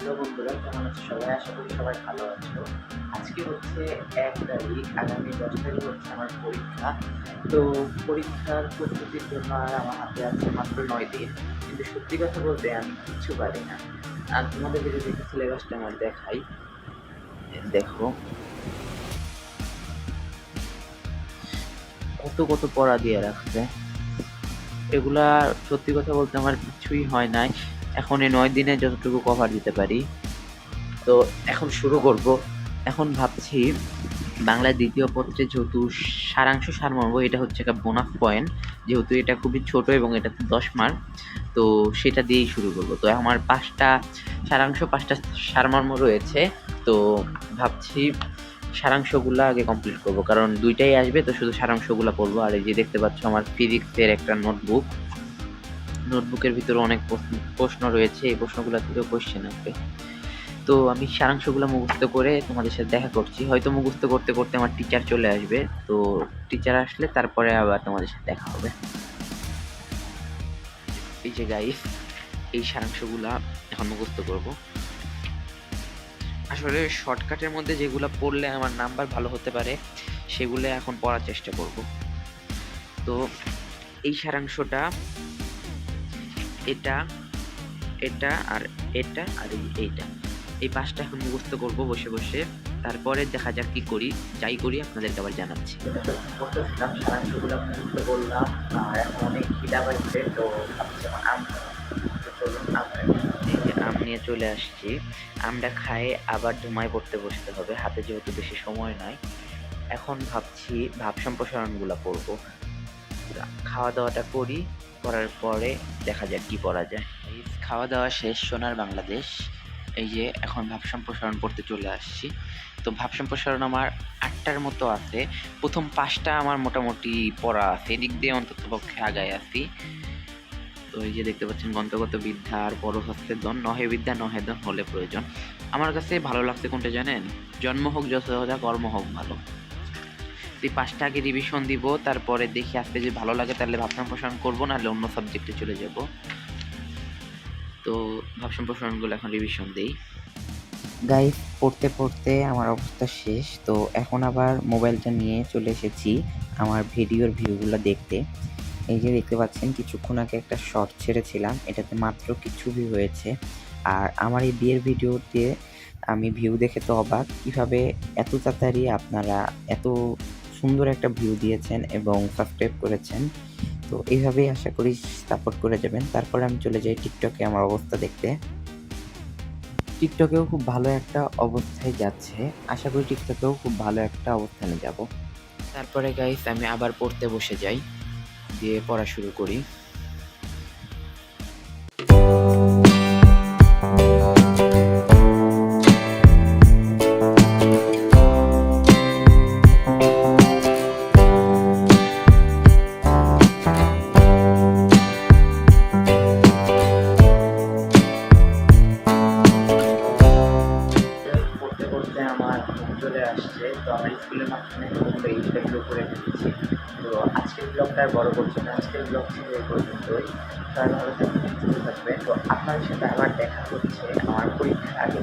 Hello বন্ধুরা, কেমন আছো সবাই? আশা করি সবাই ভালো আছো। আজকে হচ্ছে এক তারিখ, আগামী দশ তারিখ হচ্ছে আমার পরীক্ষা। তো পরীক্ষার প্রস্তুতির জন্য আর আমার হাতে আছে মাত্র নয় দিন। কিন্তু সত্যি কথা বলতে আমি কিচ্ছু পারি না। আর তোমাদেরকে যদি একটু সিলেবাসটা আমার দেখাই। দেখো। কত কত পড়া দিয়ে রাখছে। এগুলা সত্যি কথা বলতে আমার কিছুই হয় নাই। এখন এই নয় দিনে যতটুকু কভার দিতে পারি। তো এখন শুরু করব। এখন ভাবছি বাংলা দ্বিতীয় পত্রে যেহেতু সারাংশ সারমর্ম, এটা হচ্ছে একটা বোনাস পয়েন্ট যেহেতু এটা খুবই ছোট এবং এটাতে দশ মার্ক তো সেটা দিয়েই শুরু করব। তো আমার পাঁচটা সারাংশ, পাঁচটা সারমর্ম রয়েছে, তো ভাবছি সারাংশগুলো আগে কমপ্লিট করব। কারণ দুইটাই আসবে, তো শুধু সারাংশগুলো পড়ব। আর এই যে দেখতে পাচ্ছ আমার ফিজিক্সের একটা নোটবুক নোটবুকের ভিতরে অনেক প্রশ্ন- প্রশ্ন রয়েছে, এই প্রশ্নগুলো থেকেও কোশ্চেন আসবে। তো আমি সারাংশগুলো মুখস্থ করে তোমাদের সাথে দেখা করছি। হয়তো মুখস্থ করতে করতে আমার টিচার চলে আসবে। তো টিচার আসলে তারপরে আবার তোমাদের সাথে দেখা হবে। এই যে গাইস এই সারাংশগুলা এখন মুখস্থ করব। আসলে শর্টকাটের মধ্যে যেগুলো পড়লে আমার নাম্বার ভালো হতে পারে, সেগুলো এখন পড়ার চেষ্টা করব। তো এই সারাংশটা এটা এটা আর এটা আর এই এইটা। এই পাঁচটা এখন মুখস্থ করব বসে বসে। তারপরে দেখা যাক কি করি যাই করি আপনাদেরকে আবার জানাচ্ছি। করতেছিলাম সারাংশগুলো মুখস্থ করলাম আর এখন অনেক খিদা পাইছে তো ভাবছি আম চলুন নিয়ে চলে আসছি। আমটা খায়ে আবার ধুমায় পড়তে বসতে হবে। হাতে যেহেতু বেশি সময় নাই এখন ভাবছি ভাব সম্প্রসারণগুলো করব। খাওয়া দাওয়াটা করি করার পরে দেখা যাক কি করা যায়। খাওয়া দাওয়া শেষ, সোনার বাংলাদেশ। এই যে এখন ভাব সম্প্রসারণ পড়তে চলে আসছি। তো ভাব সম্প্রসারণ আমার আটটার মতো আছে। প্রথম পাঁচটা আমার মোটামুটি পড়া আছে। এদিক দিয়ে অন্তত পক্ষে আগায় আছি। তো এই যে দেখতে পাচ্ছেন গন্তগত বিদ্যা আর বড় হস্তের দন নহে বিদ্যা, নহে দন হলে প্রয়োজন। আমার কাছে ভালো লাগছে কোনটা জানেন? জন্ম হোক যশোদা কর্ম হোক, ভালো। পাঁচটা আগে রিভিশন দিব, তারপরে দেখি আজকে যদি ভালো লাগে তাহলে ভাব সম্প্রসারণ করব, নাহলে অন্য সাবজেক্টে চলে যাব। তো ভাব সম্প্রসারণগুলো এখন রিভিশন দিই। গাইস পড়তে পড়তে আমার অবস্থা শেষ, তো এখন আবার মোবাইলটা নিয়ে চলে এসেছি আমার ভিডিওর ভিউগুলো দেখতে। এই যে দেখতে পাচ্ছেন, কিছুক্ষণ আগে একটা শর্ট ছেড়েছিলাম, এটাতে মাত্র কিছু ভিউ হয়েছে। আর আমার এই বিয়ের ভিডিওতে আমি ভিউ দেখে তো অবাক, কীভাবে এত তাড়াতাড়ি আপনারা এত সুন্দর একটা ভিউ দিয়েছেন এবং সাবস্ক্রাইব করেছেন। তো এইভাবেই আশা করি সাপোর্ট করে যাবেন। তারপরে আমি চলে যাই টিকটকে আমার অবস্থা দেখতে। টিকটকেও খুব ভালো একটা অবস্থায় যাচ্ছে। আশা করি টিকটকেও খুব ভালো একটা অবস্থানে যাব। তারপরে গাইস আমি আবার পড়তে বসে যাই। দিয়ে পড়া শুরু করি। আমার স্কুলের মাধ্যমে কিন্তু এই করে দিচ্ছি তো আজকের ব্লগটা আর বড় করছি না। আজকের ব্লগ ছিল এই পর্যন্তই। সবাই ভালো থাকবেন, সুস্থ থাকবেন। তো আপনাদের সাথে আবার দেখা হচ্ছে আমার পরীক্ষার আগে